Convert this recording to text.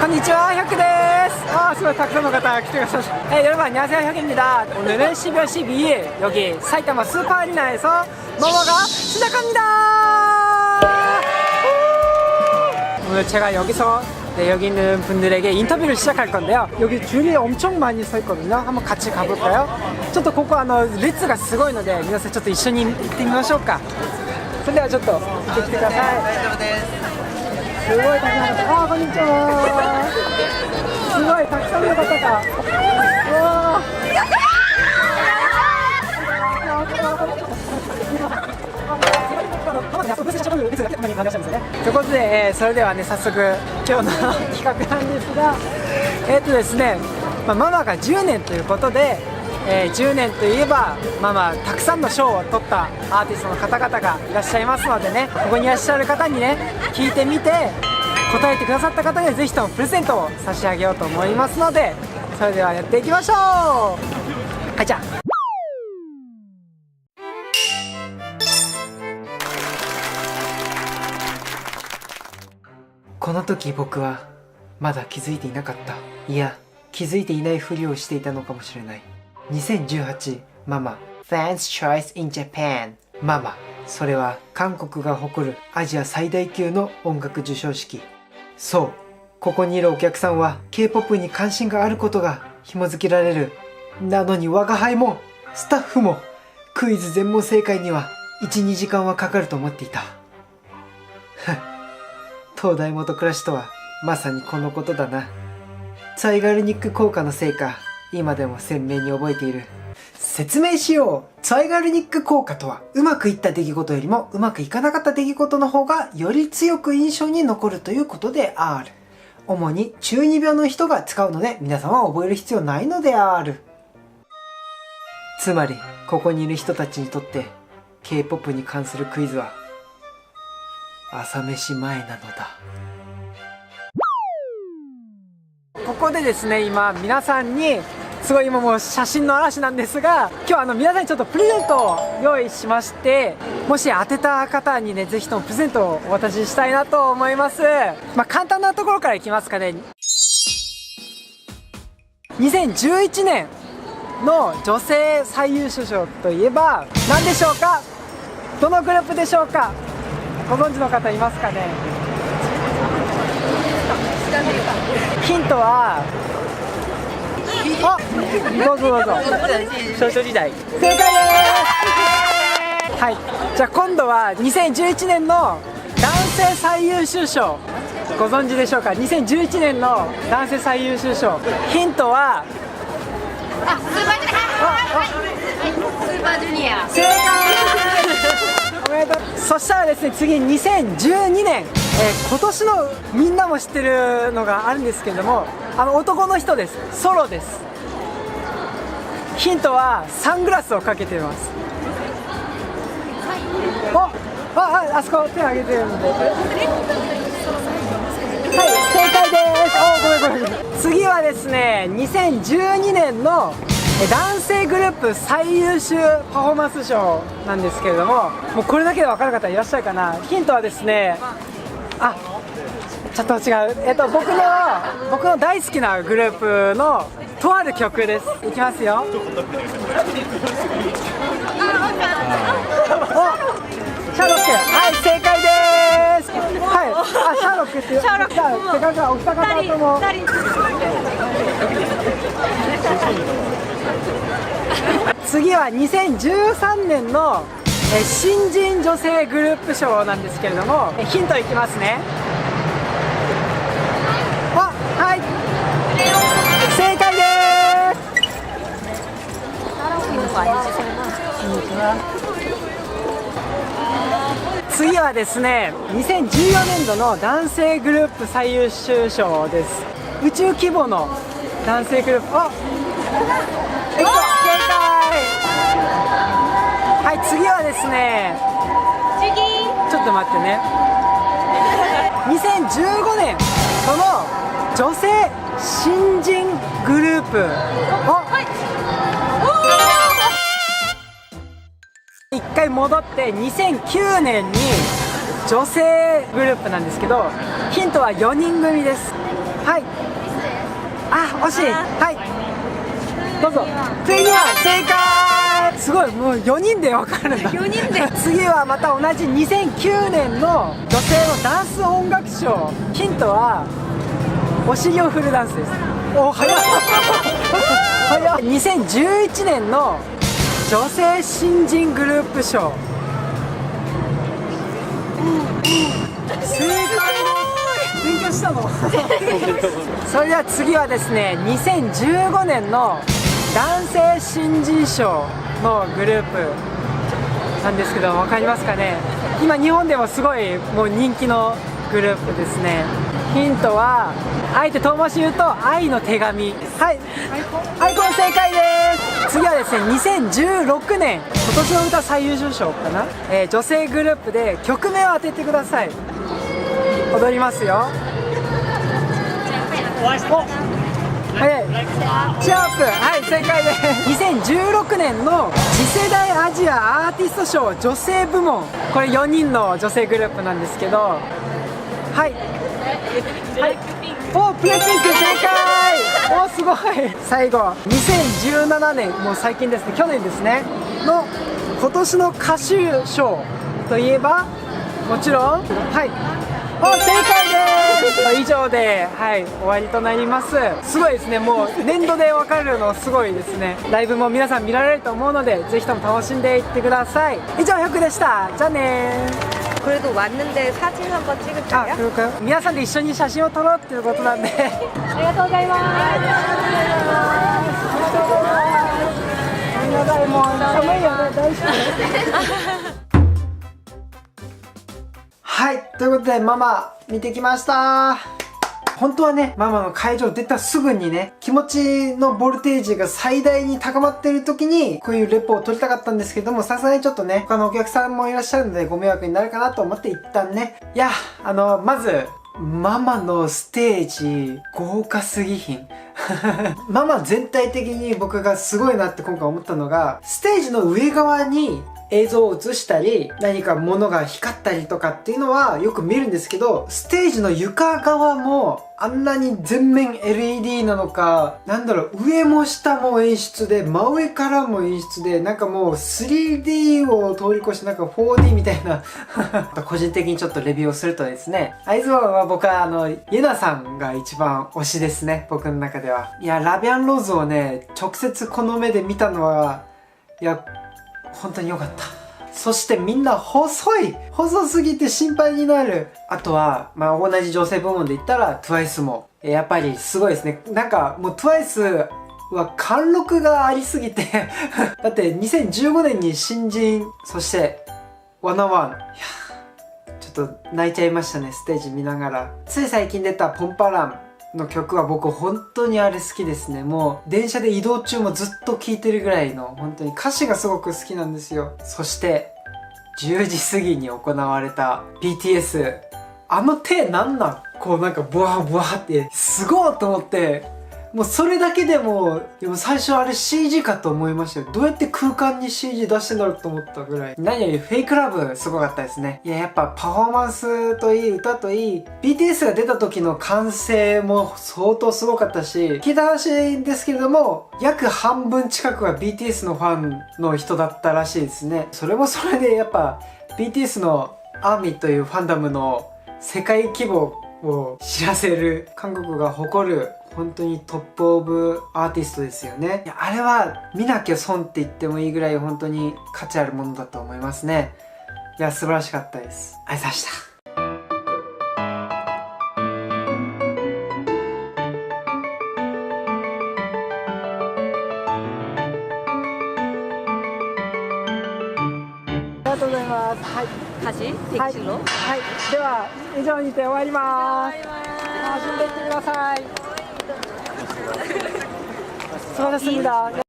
건니치와 혁です아すごいたくさんの方が来てください네 여러분 안녕하세요 혁입니다 오늘은 12월 12일 여기 사이타마 슈퍼 아리나에서 넘어가 시작합니다 오늘 제가 여기서 네, 여기 있는 분들에게 인터뷰를 시작할 건데요. 여기 줄이 엄청 많이 서 있거든요. 한번 같이 가볼까요? ちょっとここあの列がすごいので皆さんちょっと一緒に行ってみましょうか。それではちょっと行ってきてください。 すごいたくさんの方。あこんにちは。すごいたくさんの方が。わ。とい。うことで、えーそれではね早速今日の企画なんですがえっ、とですね、まあ、ママが10年とい。うことで、えー10年といえばママたくさんの賞を取ったアーティストの方々がいらっしゃいますのでねここにいらっしゃる方にね聞いてみて答えてくださった方にはぜひともプレゼントを差し上げようと思いますのでそれではやっていきましょう。はいじゃあ。この時僕はまだ気づいていなかった。いや気づいていないふりをしていたのかもしれない。2018ママ。Fans Choice in Japan ママ。それは韓国が誇るアジア最大級の音楽授賞式。そう。ここにいるお客さんは K-POP に関心があることが紐付けられる。なのに我が輩もスタッフもクイズ全問正解には12時間はかかると思っていた。東大元暮らしとはまさにこのことだな。ツァイガルニック効果のせいか。今でも鮮明に覚えている。説明しよう。ツァイガルニック効果とはうまくいった出来事よりもうまくいかなかった出来事の方がより強く印象に残るということである。主に中二病の人が使うので皆さんは覚える必要ないのである。つまりここにいる人たちにとって K-POP に関するクイズは朝飯前なのだ。ここでですね今皆さんにすごい今もう写真の嵐なんですが今日あの皆さんにちょっとプレゼントを用意しましてもし当てた方にねぜひともプレゼントをお渡ししたいなと思います。まあ簡単なところからいきますかね。2011年の女性最優秀賞といえば何でしょうか？どのグループでしょうか？ご存知の方いますかね？ヒントはあどうぞどうぞ。少々時代。正解です。はい。じゃあ今度は2011年の男性最優秀賞。ご存知でしょうか？2011年の男性最優秀賞。ヒントは？あ、スーパージュニア。スーパージュニア。正解。おめでとう。そしたらですね次2012年、えー今年のみんなも知ってるのがあるんですけれどもあの男の人です。ソロです。ヒントはサングラスをかけてます。おあああそこ手挙げてるんで。はい正解です。おごめんごめん次はですね2012年のえ男性グループ最優秀パフォーマンス賞なんですけれどももうこれだけで分かる方いらっしゃるかな。ヒントはですねあちょっと違う。えっと僕の僕の大好きなグループのとある曲です。いきますよ。おシャーロック。はい正解です。はいあシャーロックっていう。シャーロック。せっかくはお二方とも。次は2013年のえー新人女性グループ賞なんですけれどもえーヒントいきますね。あはい。正解です。次はですね2014年度の男性グループ最優秀賞です。宇宙規模の男性グループ。あえっと正解。はい次はですねちょっと待ってね。2015年その女性新人グループ。を一回戻って2009年に女性グループなんですけどヒントは4人組です。はい。あ惜しい。はい。どうぞ。次は正解。すごいもう4人で分かるんだ4人で。次はまた同じ2009年の女性のダンス音楽賞。ヒントはお尻を振るダンスですお早っ早っ2011年の女性新人グループ賞正解です勉強したのそれでは次はですね2015年の男性新人賞のグループなんですけど分かりますかね今日本でもすごいもう人気のグループですねヒントはあえて遠回しに言うと「愛の手紙」はい。アイコン正解です。次はですね2016年。今年の歌最優秀賞かな、えー女性グループで曲名を当ててください。踊りますよ。お早い。シャープ。はい正解です。2016年の次世代アジアアーティスト賞女性部門。これ4人の女性グループなんですけど。はいはい。おプレピンク正解。おすごい。最後2017年もう最近ですね。去年ですね。の今年の歌手賞といえばもちろんはい。お正解です。以上ではい。終わりとなります。すごいですね。もう年度で分かるのすごいですね。ライブも皆さん見られると思うのでぜひとも楽しんでいってください。以上100でした。じゃあね 그래도 왔는데 사진 한번 あ 찍을까요? 그럴까요皆さんで一緒に写真を撮ろうっていうことなんでありがとうございますもう寒いよね大好きはいということでママ見てきました 本当はねママの会場出たすぐにね気持ちのボルテージが最大に高まってる時にこういうレポを取りたかったんですけどもさすがにちょっとね他のお客さんもいらっしゃるのでご迷惑になるかなと思って一旦ね。いやあのまずママのステージ豪華すぎひん。ママ全体的に僕がすごいなって今回思ったのがステージの上側に映像を映したり何か物が光ったりとかっていうのはよく見るんですけどステージの床側もあんなに全面 LED なのかなんだろう上も下も演出で真上からも演出でなんかもう 3D を通り越してなんか 4D みたいな。個人的にちょっとレビューをするとですねアイズワンは僕はあのユナさんが一番推しですね僕の中では。いやラビアンローズをね直接この目で見たのはいや本当に良かった。そしてみんな細い細すぎて心配になる。あとは、まあ、同じ女性部門で言ったら TWICE も。やっぱりすごいですね。なんかもう TWICE は貫禄がありすぎて。だって2015年に新人そしてワナワンいやちょっと泣いちゃいましたねステージ見ながら。つい最近出たポンパラン。の曲は僕本当にあれ好きですね。もう電車で移動中もずっと聴いてるぐらいの本当に歌詞がすごく好きなんですよ。そして10時過ぎに行われた BTS あの手なんなん？こうなんかブワーブワーってすごいと思ってもうそれだけでもでも最初あれ CG かと思いましたよ。どうやって空間に CG 出してんだろうと思ったぐらい。何よりフェイクラブすごかったですね。いややっぱパフォーマンスといい歌といい BTS が出た時の歓声も相当すごかったし聞いた話ですけれども約半分近くは BTS のファンの人だったらしいですね。それもそれでやっぱ BTS のアーミーというファンダムの世界規模を知らせる。韓国が誇る本当にトップオブアーティストですよね。いやあれは見なきゃ損って言ってもいいぐらい本当に価値あるものだと思いますね。いや素晴らしかったです。ありがとうございました。とうございます。はい。 다시 はい。 객실로 はい。では、以上にて終わります。楽しんでいってください。 수고하셨습니다.